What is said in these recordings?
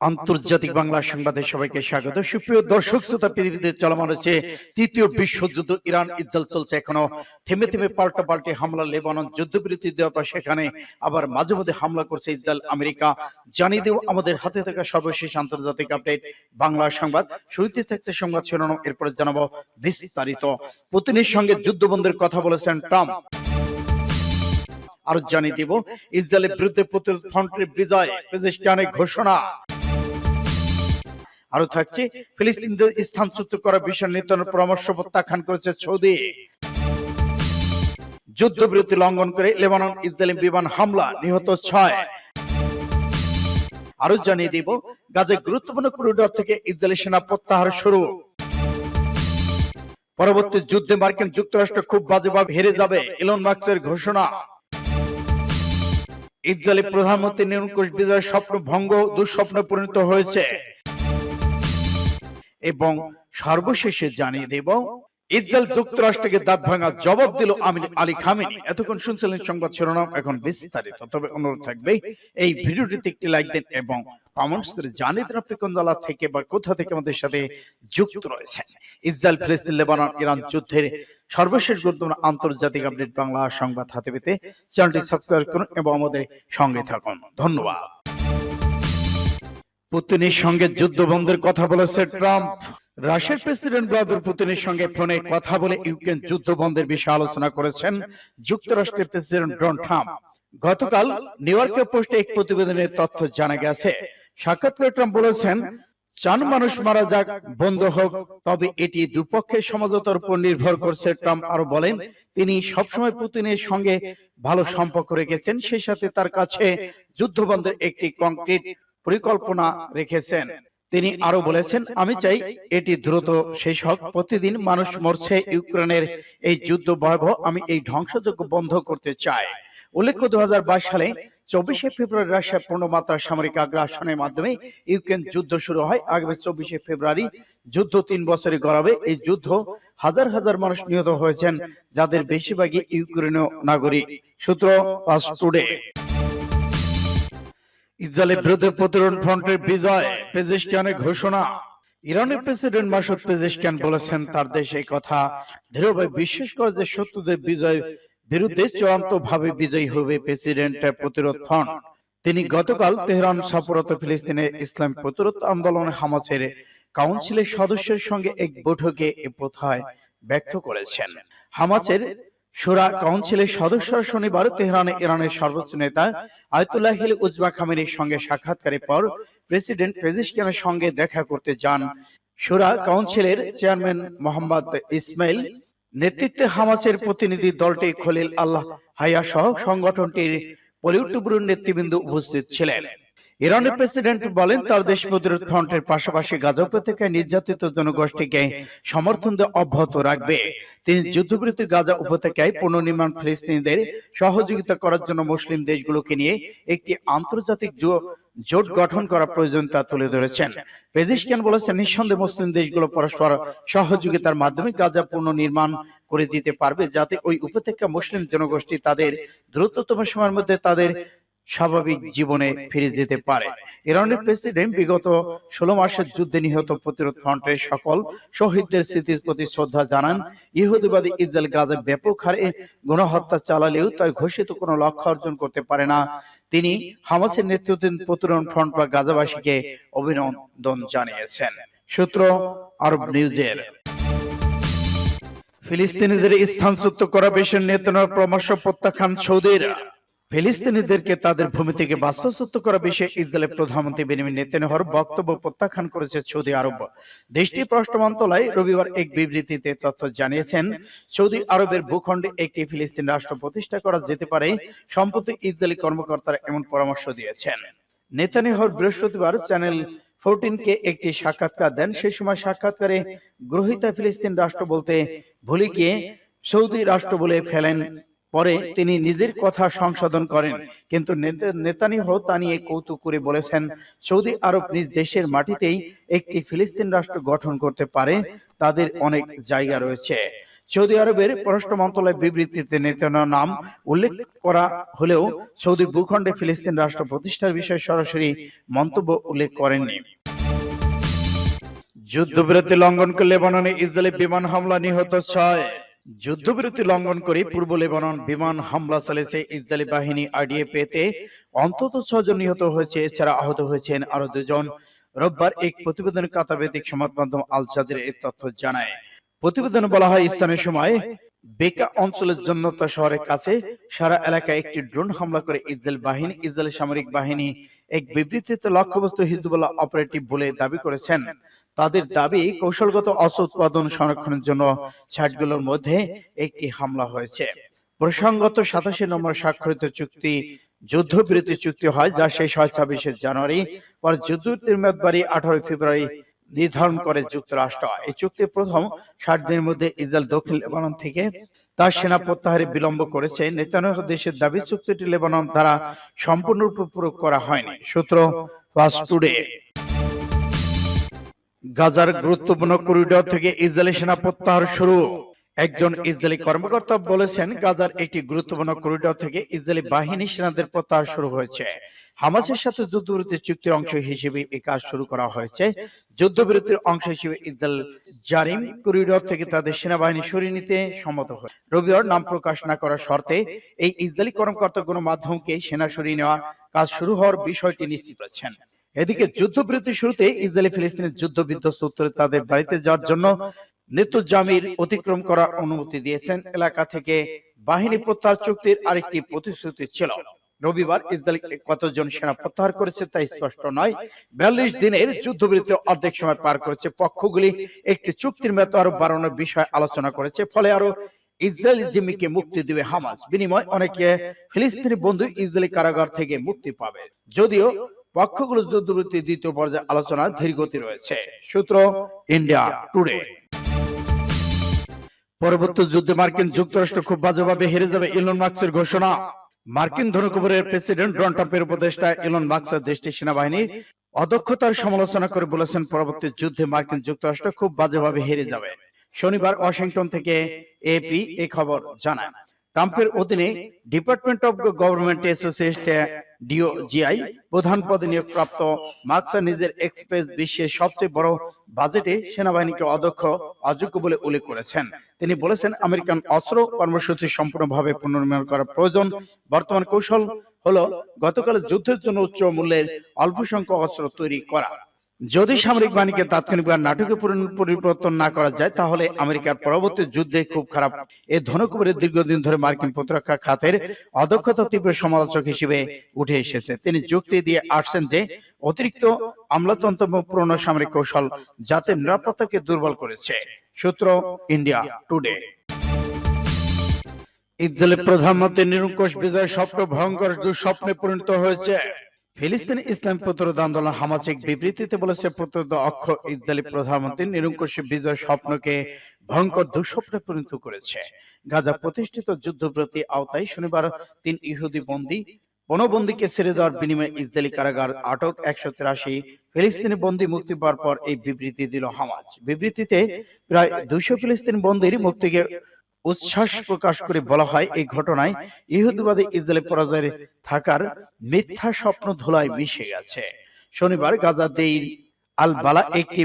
আন্তর্জাতিক বাংলা সংবাদে সবাইকে স্বাগত। সুপ্রিয় দর্শক শ্রোতা পৃথিবীতে চলমান হচ্ছে তৃতীয় বিশ্বযুদ্ধ ইরান ইসরায়েল চলছে এখনও। থেমে থেমে পাল্টা পাল্টে হামলা লেবানন যুদ্ধবিরতি দেওয়ার পর সেখানে আবার মাঝে মধ্যে হামলা করছে ইসরায়েল আমেরিকা। জানিয়ে দেব আমাদের হাতে থাকা সর্বশেষ আন্তর্জাতিক আপডেট বাংলা সংবাদ। শুরুতে থাকতে সংবাদ শিরোনাম এরপরে জানাব বিস্তারিত। পুতিনের সঙ্গে যুদ্ধবন্ধের কথা বলেছেন ট্রাম্প। আরও জানিয়ে দিব ইসরায়েলের বিরুদ্ধে প্রতিরোধ ফ্রন্টের বিজয় পেজিস্তানের ঘোষণা আরও থাকছে, ফিলিস্তিনদের স্থানচ্যুত করার বিষয়ে নির্ধারণের পরামর্শ প্রত্যাখ্যান করেছে সৌদি। যুদ্ধবিরতি লঙ্ঘন করে লেবানন ইসরায়েলি বিমান হামলা নিহত ছয়। আরও জানিয়ে দিব গাজে গুরুত্বপূর্ণ করিডোর থেকে ইসরায়েলি সেনা প্রত্যাহার শুরু। পরবর্তী যুদ্ধে মার্কিন যুক্তরাষ্ট্র খুব বাজেভাবে হেরে যাবে, ইলন মার্কসের ঘোষণা। ইসরায়েলি প্রধানমন্ত্রী নিরঙ্কুশ বিজয়ের স্বপ্ন ভঙ্গ, দুঃস্বপ্নে পরিণত হয়েছে। এবং সর্বশেষে জানিয়ে দেব ইসরায়েল যুক্তরাষ্ট্রকে দাঁত ভাঙা জবাব দিল আমির আলী খামেনি। এতক্ষণ শুনছিলেন সংবাদ শিরোনাম, এখন বিস্তারিত। তবে অনুরোধ থাকবে, এই ভিডিওটিতে একটি লাইক দিন এবং থেকে বা কোথা থেকে আমাদের সাথে যুক্ত রয়েছেন। ইসরায়েল ফিলিস্তিন, লেবানন, ইরান যুদ্ধের সর্বশেষ গুরুত্বপূর্ণ আন্তর্জাতিক আপডেট বাংলা সংবাদ হাতে পেতে চ্যানেলটি সাবস্ক্রাইব করুন এবং আমাদের সঙ্গে থাকুন। ধন্যবাদ। পুতিনের সঙ্গে যুদ্ধ বন্ধের কথা বলেছে ট্রাম্প। রাশিয়ার প্রেসিডেন্ট ভ্লাদিমির পুতিনের সঙ্গে ফোনে কথা বলে ইউক্রেন যুদ্ধ বন্ধের বিষয়ে আলোচনা করেছেন যুক্তরাষ্ট্রের প্রেসিডেন্ট ডোনাল্ড ট্রাম্প। গতকাল নিউ ইয়র্কের পোস্টে এক প্রতিবেদনের তথ্য জানা গেছে, সাক্ষাৎকারে ট্রাম্প বলেছেন, চান মানুষ মারা যাক, বন্ধ হোক, তবে এটি দুপক্ষের সমঝোতার উপর নির্ভর করছে, ট্রাম্প আরও বলেন। তিনি সবসময় পুতিনের সঙ্গে ভালো সম্পর্ক রেখেছেন, সেই সাথে তার কাছে যুদ্ধবন্ধের একটি কংক্রিট পরিকল্পনা রেখেছেন। তিনি আরও বলেছেন, আমি চাই এটি দ্রুত শেষ হোক। প্রতিদিন মানুষ মরছে ইউক্রেনের এই যুদ্ধ ভয়াবহ। আমি এই ধ্বংসযজ্ঞ বন্ধ করতে চাই। উল্লেখ্য দু সালে চব্বিশে ফেব্রুয়ারি রাশিয়ার পূর্ণমাত্রা সামরিক আগ্রাসনের মাধ্যমে ইউক্রেন যুদ্ধ শুরু হয়। আগামী চব্বিশে ফেব্রুয়ারি যুদ্ধ তিন বছরে গড়াবে। এই যুদ্ধ হাজার হাজার মানুষ নিহত হয়েছেন, যাদের বেশিরভাগই ইউক্রেনীয় নাগরিক। সূত্র টুডে। ইসরায়েলের বিরুদ্ধে প্রতিরোধ ফ্রন্টের বিজয় পেজিস্তানের ঘোষণা। ইরানের প্রেসিডেন্ট মাসুদ পেজিস্তান বলেছেন তার দেশ এই কথা দৃঢ়ভাবে বিশ্বাস করে যে শত্রুদের বিজয় বিরুদ্ধে চূড়ান্ত ভাবে বিজয়ী হবে প্রেসিডেন্ট প্রতিরোধ ফ্রন্ট। তিনি গতকাল তেহরান সফরত ফিলিস্তিনে ইসলাম প্রতিরোধ আন্দোলনে হামাসের কাউন্সিলের সদস্যের সঙ্গে এক বৈঠকে এ প্রথায় ব্যক্ত করেছেন। হামাসের সুরা কাউন্সিলের সদস্যরা শনিবার তেহরানে ইরানের সর্বোচ্চ নেতা আয়তুল্লাহ উজমা খামেনির সঙ্গে সাক্ষাৎকারের পর প্রেসিডেন্ট পেজিশকিয়ানের সঙ্গে দেখা করতে যান। সুরা কাউন্সিলের চেয়ারম্যান মোহাম্মদ ইসমাইল নেতৃত্বে হামাসের প্রতিনিধি দলটি খলিল আল্লাহ হাইয়া সহ সংগঠনটির পলিউটুবুর নেতৃবৃন্দ উপস্থিত ছিলেন। ইরানের প্রেসিডেন্ট বলেন তার দেশ প্রতিরোধ ফ্রন্টের পাশাপাশি গাজা উপত্যকায় নির্যাতিত জনগোষ্ঠীকে সমর্থন দিয়ে অব্যাহত রাখবে। তিনি যুদ্ধবিরতি গাজা উপত্যকায় পুনর্নির্মাণ ফিলিস্তিনিদের সহযোগিতা করার জন্য মুসলিম দেশগুলোকে নিয়ে একটি আন্তর্জাতিক জোট গঠন করা প্রয়োজনীয়তা তুলে ধরেছেন। পেজিশকিয়ান বলেছেন? নিঃসন্দেহে মুসলিম দেশগুলো পরস্পর সহযোগিতার মাধ্যমে গাজা পুনর্নির্মাণ করে দিতে পারবে যাতে ওই উপত্যকা মুসলিম জনগোষ্ঠী তাদের দ্রুততম সময়ের মধ্যে তাদের স্বাভাবিক জীবনে ফিরে যেতে পারে। ইরানের প্রেসিডেন্ট বিগত ষোলো মাসের যুদ্ধে নিহত প্রতিরোধ ফ্রন্টের সকল শহীদদের স্মৃতির প্রতি শ্রদ্ধা জানান। ইহুদিবাদী ইসরায়েল গাজে ব্যাপক হারে গণহত্যা চালালেও তার ঘোষিত কোনো লক্ষ্য অর্জন করতে পারে না। তিনি হামাসের নেতৃত্বাধীন প্রতিরোধ ফ্রন্ট বা গাজাবাসীকে অভিনন্দন জানিয়েছেন। সূত্র আরব নিউজের। ফিলিস্তিনিদের স্থানচ্যুত করা বিষয়ে নেতানোর পরামর্শ প্রত্যাখ্যান সৌদির। ফিলিস্তিনিদেরকে তাদের ভূমি থেকে বাস্তুচ্যুত করা বিষয়ে ইসরায়েলের প্রধানমন্ত্রী বেনিমিন নেতানিয়াহুর বক্তব্য প্রত্যাখ্যান করেছে সৌদি আরব। দেশটির পররাষ্ট্র মন্ত্রণালয় রবিবার এক বিবৃতিতে তথ্য জানিয়েছেন সৌদি আরবের ভূখণ্ডে একটি ফিলিস্তিন রাষ্ট্র প্রতিষ্ঠা করা যেতে পারে সম্প্রতি ইসরায়েলি কর্মকর্তারা এমন পরামর্শ দিয়েছেন। নেতানিয়াহুর বৃহস্পতিবার চ্যানেল ফোরটিন কে একটি সাক্ষাৎকার দেন। সেই সময় সাক্ষাৎকারে গ্রহিতা ফিলিস্তিন রাষ্ট্র বলতে ভুলে গিয়ে সৌদি রাষ্ট্র বলে ফেলেন পরে তিনি নিজের কথা সংশোধন করেন। কিন্তু নেতা- নেতানিয়াহু তা নিয়ে কৌতুক করে বলেছেন সৌদি আরব নিজ দেশের মাটিতেই একটি ফিলিস্তিন রাষ্ট্র গঠন করতে পারে তাদের অনেক জায়গা রয়েছে। সৌদি আরবের পররাষ্ট্র মন্ত্রণালয়ের বিবৃতিতে নেতানিয়াহুর নাম উল্লেখ করা হলেও সৌদি ভূখণ্ডে ফিলিস্তিন রাষ্ট্র প্রতিষ্ঠার বিষয়ে সরাসরি মন্তব্য উল্লেখ করেননি। যুদ্ধবিরতি লঙ্ঘন করে লেবাননে ইসরায়েলি বিমান হামলা নিহত ছয় যুদ্ধবিরতি লঙ্ঘন করে পূর্ব লেবানন বিমান হামলা চালিয়েছে ইসরায়েলি বাহিনী আইডিএফ এতে অন্তত ছজন নিহত হয়েছে, এছাড়া আহত হয়েছেন আরও দুজন। রোববার এক প্রতিবেদনে কাতারভিত্তিক সংবাদ মাধ্যম আল জাজিরা এই তথ্য জানায়। প্রতিবেদনে বলা হয়, স্থানীয় সময় বেকা অঞ্চলের জন্নত শহরের কাছে সারা এলাকায় একটি ড্রোন হামলা করে ইসরায়েল বাহিনী, ইসরায়েল সামরিক বাহিনী এক বিবৃতিতে লক্ষ্যবস্তু হিজবুল্লাহ অপারেটিভ বলে দাবি করেছেন। তাদের দাবি কৌশলগত অস্ত্র উৎপাদন সংরক্ষণের জন্য সাইটগুলোর মধ্যে একটি হামলা হয়েছে। প্রসঙ্গত সাতাশি নম্বর স্বাক্ষরিত চুক্তি যুদ্ধবিরতি চুক্তি হয় যা শেষ হয় ছাব্বিশে জানুয়ারি পর যুদ্ধবিরতির মেয়াদ বাড়ি আঠারোই ফেব্রুয়ারি নির্ধারণ করে যুক্তরাষ্ট্র। এই চুক্তি প্রথম ষাট দিনের মধ্যে ইসরায়েল দক্ষিণ লেবানন থেকে তার সেনা প্রত্যাহারে বিলম্ব করেছে। নেতানিয়াহু দেশের দাবি চুক্তিটি লেবানন দ্বারা সম্পূর্ণরূপে প্রয়োগ করা হয়নি। সূত্র ফাস্ট টুডে গাজার গুরুত্বপূর্ণ করিডর থেকে ইসরায়েলি সেনা প্রত্যাহার শুরু। একজন ইসরায়েলি কর্মকর্তা বলেছেন গাজার একটি গুরুত্বপূর্ণ করিডর থেকে ইসরায়েলি বাহিনী সেনাদের প্রত্যাহার শুরু হয়েছে। হামাসের সাথে যুদ্ধবিরতি চুক্তির অংশ হিসেবে এই কাজ শুরু করা হয়েছে। যুদ্ধবিরতির অংশ হিসেবে ইসরায়েল জারিম করিডর থেকে তাদের সেনাবাহিনী সরিয়ে নিতে সম্মত হয় রবিবার নাম প্রকাশ না করার শর্তে এই ইসরায়েলি কর্মকর্তা গণমাধ্যমকে সেনা সরিয়ে নেওয়া কাজ শুরু হওয়ার বিষয়টি নিশ্চিত করেছেন। এদিকে যুদ্ধবিরতির শুরুতে ইসরায়েলি ফিলিস্তিনের যুদ্ধ বিধ্বস্ত উত্তরে তাদের বাড়িতে যাওয়ার জন্য নিত্য জামির অতিক্রম করার অনুমতি দিয়েছেন এলাকা থেকে বাহিনী প্রত্যাহার চুক্তির আরেকটি প্রতিশ্রুতি ছিল। রবিবার ইসরায়েল কতজন সেনা প্রত্যাহার করেছে তা স্পষ্ট নয়। বিয়াল্লিশ দিনের যুদ্ধবিরতি অর্ধেক সময় পার করেছে পক্ষগুলি। একটি চুক্তির মেয়াদ আরও বাড়ানোর বিষয়ে আলোচনা করেছে। ফলে আরও ইসরায়েলি জিম্মিকে মুক্তি দিবে হামাস। বিনিময় অনেকে ফিলিস্তিনি বন্ধু ইসরায়েলি কারাগার থেকে মুক্তি পাবে। যদিও পক্ষগুলো যুদ্ধবিরতি দ্বিতীয় পর্যায়ে আলোচনা ধীরগতি রয়েছে। সূত্র ইন্ডিয়া টুডে। পরবর্তী যুদ্ধে মার্কিন যুক্তরাষ্ট্র খুব বাজেভাবে হেরে যাবে ইলন মার্কসের ঘোষণা। মার্কিন ধনকুবরের প্রেসিডেন্ট ডোনাল্ড ট্রাম্পের উপদেষ্টা ইলন মার্কস দেশটির সেনাবাহিনীর অদক্ষতার সমালোচনা করে বলেছেন, পরবর্তী যুদ্ধে মার্কিন যুক্তরাষ্ট্র খুব বাজেভাবে হেরে যাবে। শনিবার ওয়াশিংটন থেকে এপি এ খবর জানায়। ট্রাম্পের অধীনে department of government association DOGI প্রধান পদে নিয়োগপ্রাপ্ত মার্কসা নিজের এক্সপ্রেস বিশ্বের সবচেয়ে বড় বাজেটে সেনাবাহিনীকে অধ্যক্ষ অযোগ্য বলে উল্লেখ করেছেন। তিনি বলেছেন, আমেরিকান অস্ত্র কর্মসূচি সম্পূর্ণভাবে পুনর্নির্মাণ করা প্রয়োজন। বর্তমান কৌশল হলো গতকালের যুদ্ধের জন্য উচ্চ মূল্যের অল্প সংখ্যক অস্ত্র তৈরি করা। যদি সামরিক বাহিনীকে তাৎক্ষণিকভাবে নাটকে পরিবর্তন না করা যায় তাহলে আমেরিকার পরবর্তী যুদ্ধে খুব খারাপ এ ধনকুবের দীর্ঘদিন ধরে মার্কিন প্রতিরক্ষা খাতের অদক্ষতা তীব্র সমালোচক হিসেবে উঠে এসেছে। তিনি যুক্তি দিয়ে আসছেন যে অতিরিক্ত আমলাতন্ত্র পুরনো সামরিক কৌশল যাতে নিরাপত্তাকে দুর্বল করেছে। সূত্র ইন্ডিয়া টুডে। ইসরায়েলের প্রধানমন্ত্রী নিরঙ্কুশ বিজয় স্বপ্ন ভয়ঙ্কর দুঃস্বপ্নে পরিণত হয়েছে। ফিলিস্তিন ইসলাম প্রতিরোধ আন্দোলন হামাসিক বিবৃতিতে বলেছে, প্রতিরোধ অক্ষ ইসরায়েলি প্রধানমন্ত্রী নিরঙ্কুশ বিজয় স্বপ্নকে ভয়ঙ্কর দুঃস্বপ্নে পরিণত করেছে। গাজা প্রতিষ্ঠিত যুদ্ধবিরতি আওতায় শনিবার তিন ইহুদি বন্দী, বনবন্দীকে ছেড়ে দেওয়ার বিনিময়ে ইসরায়েলি কারাগার আটক একশো তিরাশি ফিলিস্তিনি বন্দী মুক্তি পাওয়ার পর এই বিবৃতি দিল হামাজ বিবৃতিতে প্রায় দুইশো ফিলিস্তিন বন্দীর মুক্তিকে উচ্ছ্বাস প্রকাশ করে বলা হয় এই ঘটনায় ইহুদিবাদী ইসরায়েলের পরাজয়ের থাকার মিথ্যা স্বপ্ন ধুলায় মিশে গেছে। শনিবার গাজা দেইর আল বালা একটি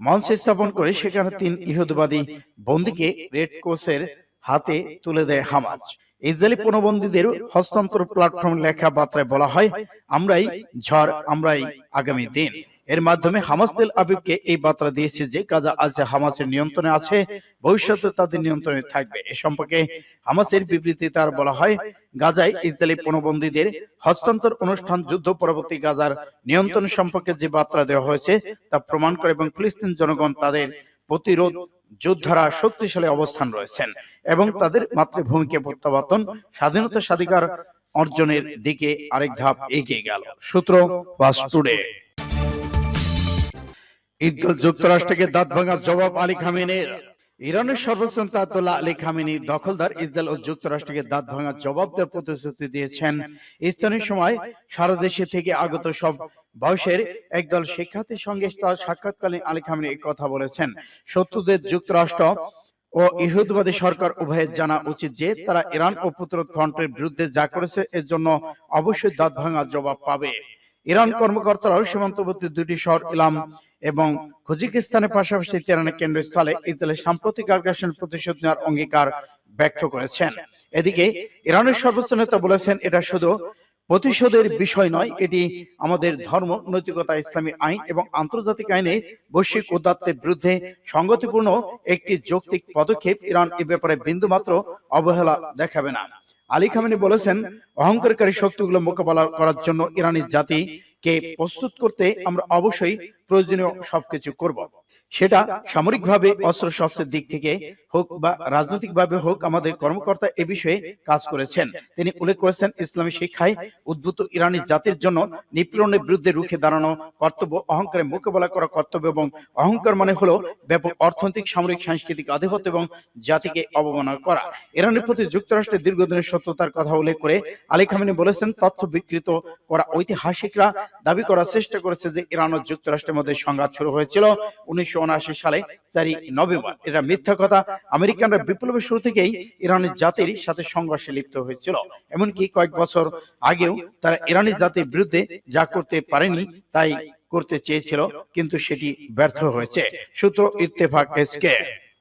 মঞ্চ স্থাপন করে সেখানে তিন ইহুদিবাদী বন্দীকে রেড কোসের হাতে তুলে দেয় হামাজ ইসরায়েলি পণবন্দীদের হস্তান্তর প্ল্যাটফর্ম লেখা বার্তায় বলা হয় আমরাই ঝড় আমরাই আগামী দিন। এর মাধ্যমে হামাস তেল আবিবকে এই বার্তা দিয়েছে যে গাজা আজ হামাসের নিয়ন্ত্রণে আছে, ভবিষ্যতে তাদের নিয়ন্ত্রণে থাকবে। এ সম্পর্কে হামাসের বিবৃতিতে আর বলা হয়, গাজায় ইসরায়েলি পণবন্দীদের হস্তান্তর অনুষ্ঠান যুদ্ধ পরবর্তী গাজার নিয়ন্ত্রণ সম্পর্কে যে বার্তা দেওয়া হয়েছে, তা প্রমাণ করে এবং ফিলিস্তিন জনগণ তাদের প্রতিরোধ যোদ্ধারা শক্তিশালী অবস্থান রয়েছেন এবং তাদের মাতৃভূমিকে প্রত্যাবর্তন, স্বাধীনতা স্বাধিকার অর্জনের দিকে আরেক ধাপ এগিয়ে গেল। সূত্র ওয়াজ টুডে ইসরায়েল যুক্তরাষ্ট্রকে দাঁত ভাঙার জবাব আলী খামেনের। ইরানের সর্বোচ্চ আলী খামেনি দখলদার ইসরায়েল ও যুক্তরাষ্ট্রকে দাঁত ভাঙার জবাব দেওয়ার প্রতিশ্রুতি দিয়েছেন। স্থানীয় সময় সারা দেশে থেকে আগত সব বয়সের একদল শিক্ষার্থীর সঙ্গে তার সাক্ষাৎকালীন আলী খামেনি কথা বলেছেন। শত্রুদের যুক্তরাষ্ট্র ও ইহুদবাদী সরকার উভয়ের জানা উচিত যে তারা ইরান ও পুত্র ফ্রন্টের বিরুদ্ধে যা করেছে এর জন্য অবশ্যই দাঁত ভাঙা জবাব পাবে। ইরান কর্মকর্তারাও সীমান্তবর্তী দুটি শহর ইলাম এবং খুজিকিস্তানের পাশাপাশি তেহরানের কেন্দ্রস্থলে ইতালির সাম্প্রতিক আগ্রাসনের প্রতিশোধ নেওয়ার অঙ্গীকার ব্যক্ত করেছেন। এদিকে ইরানের সর্বোচ্চ নেতা বলেছেন, এটা শুধু প্রতিশোধের বিষয় নয়, এটি আমাদের ধর্ম, নৈতিকতা, ইসলামী আইন এবং আন্তর্জাতিক আইনে বৈশ্বিক উদাত্তের বিরুদ্ধে সংগতিপূর্ণ একটি যৌক্তিক পদক্ষেপ। ইরান এ ব্যাপারে বিন্দুমাত্র অবহেলা দেখাবে না। আলী খামেনি বলেছেন অহংকারী শক্তিগুলো মোকাবেলা করার জন্য ইরানি জাতিকে প্রস্তুত করতে আমরা অবশ্যই প্রয়োজনীয় সবকিছু করব। সেটা সামরিকভাবে অস্ত্র শস্ত্রের দিক থেকে হোক বা রাজনৈতিকভাবে হোক আমাদের কর্মকর্তা এ বিষয়ে কাজ করেছেন। তিনি উল্লেখ করেছেন ইসলামী শিক্ষায় উদ্ভূত ইরানি জাতির জন্য নিপীড়নের বিরুদ্ধে রুখে দাঁড়ানো কর্তব্য অহংকারে মোকাবেলা করা কর্তব্য এবং অহংকার মানে হলো ব্যাপক অর্থনৈতিক সামরিক সাংস্কৃতিক আধিপত্য এবং জাতিকে অবমাননা করা। ইরানের প্রতি যুক্তরাষ্ট্রের দীর্ঘদিনের সত্যতার কথা উল্লেখ করে আলী খামেনি বলেছেন তথ্য বিকৃত করা ঐতিহাসিকরা দাবি করার চেষ্টা করেছে যে ইরান ও যুক্তরাষ্ট্রের মধ্যে সংঘাত শুরু হয়েছিল উনিশশো সালে চারই নভেম্বর। এটা মিথ্যা কথা। আমেরিকানরা বিপ্লবের শুরু থেকেই ইরানের জাতির সাথে সংঘর্ষে লিপ্ত হয়েছিল। এমনকি কয়েক বছর আগেও তারা ইরানের জাতির বিরুদ্ধে যা করতে পারেনি তাই করতে চেয়েছিল, কিন্তু সেটি ব্যর্থ হয়েছে। সূত্র ইত্তেফাক এসকে